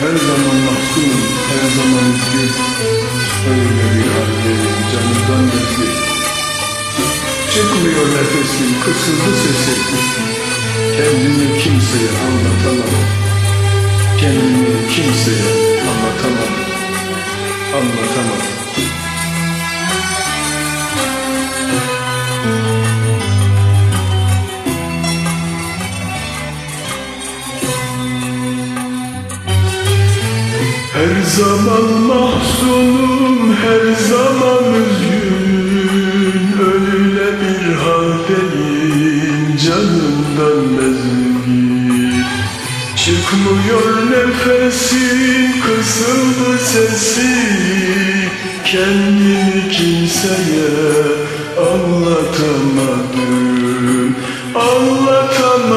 Her zaman mahzun, her zaman üzgün Öyle bir haldeyim canımdan bezgin Çıkmıyor nefesim, kısıldı sesim. Kendimi kimseye anlatamam. Kendimi kimseye anlatamam. Anlatamam Her zaman mahzunum, her zaman üzgün Öyle bir haldeyim canımdan bezgin Çıkmıyor nefesim, kısıldı sesim Kendimi kimseye anlatamadım Anlatamadım,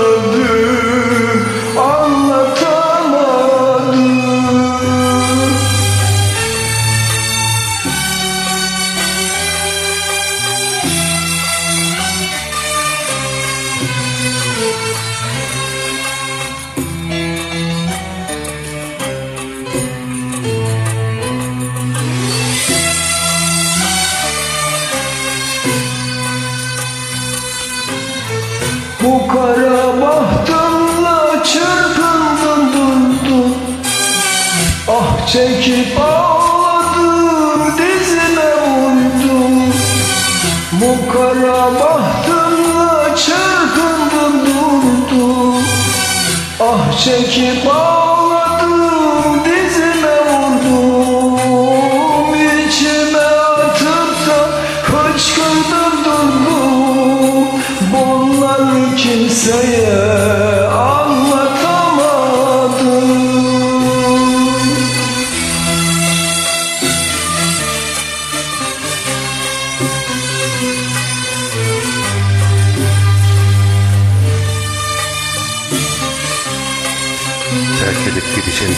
Bu kara bahtımla çırpındım durdum. Ah çekip ağladım dizime vurdum. Bu kara bahtımla çırpındım durdum. Ah çekip ağladım edip gidişin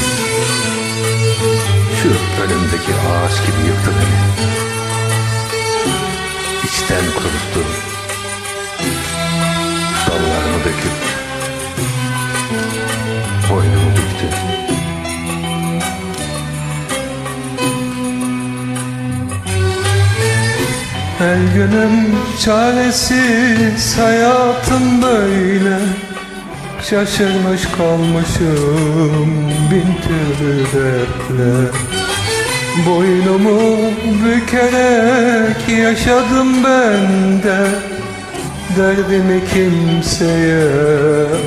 şu önümdeki ağaç gibi yıktı beni. İçten kuruttu. Dallarımı döküp boynumu büktü. Her günüm çaresiz hayatım böyle Şaşırmış kalmışım bin türlü dertle Boynumu bükerek yaşadım ben de. Derdimi kimseye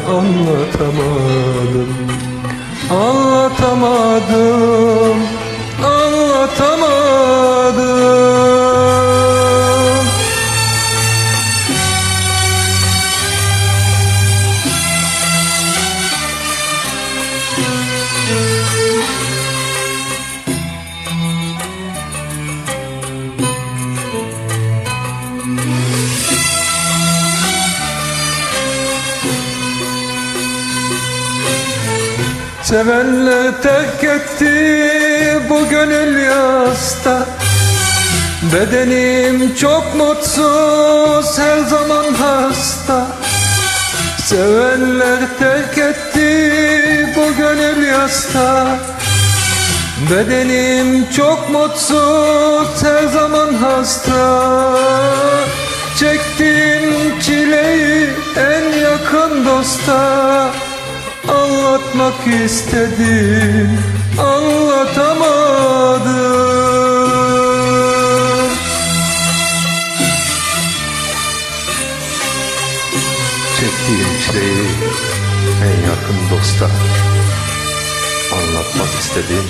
anlatamadım. Anlatamadım, Sevenler terk etti bu gönül yasta. Bedenim çok mutsuz her zaman hasta. Sevenler terk etti bu gönül yasta. Bedenim çok mutsuz her zaman hasta. Çektiğim çileyi en yakın dosta Anlatmak istedim anlatamadım Çektiğim çileyi en yakın dosta anlatmak istedim.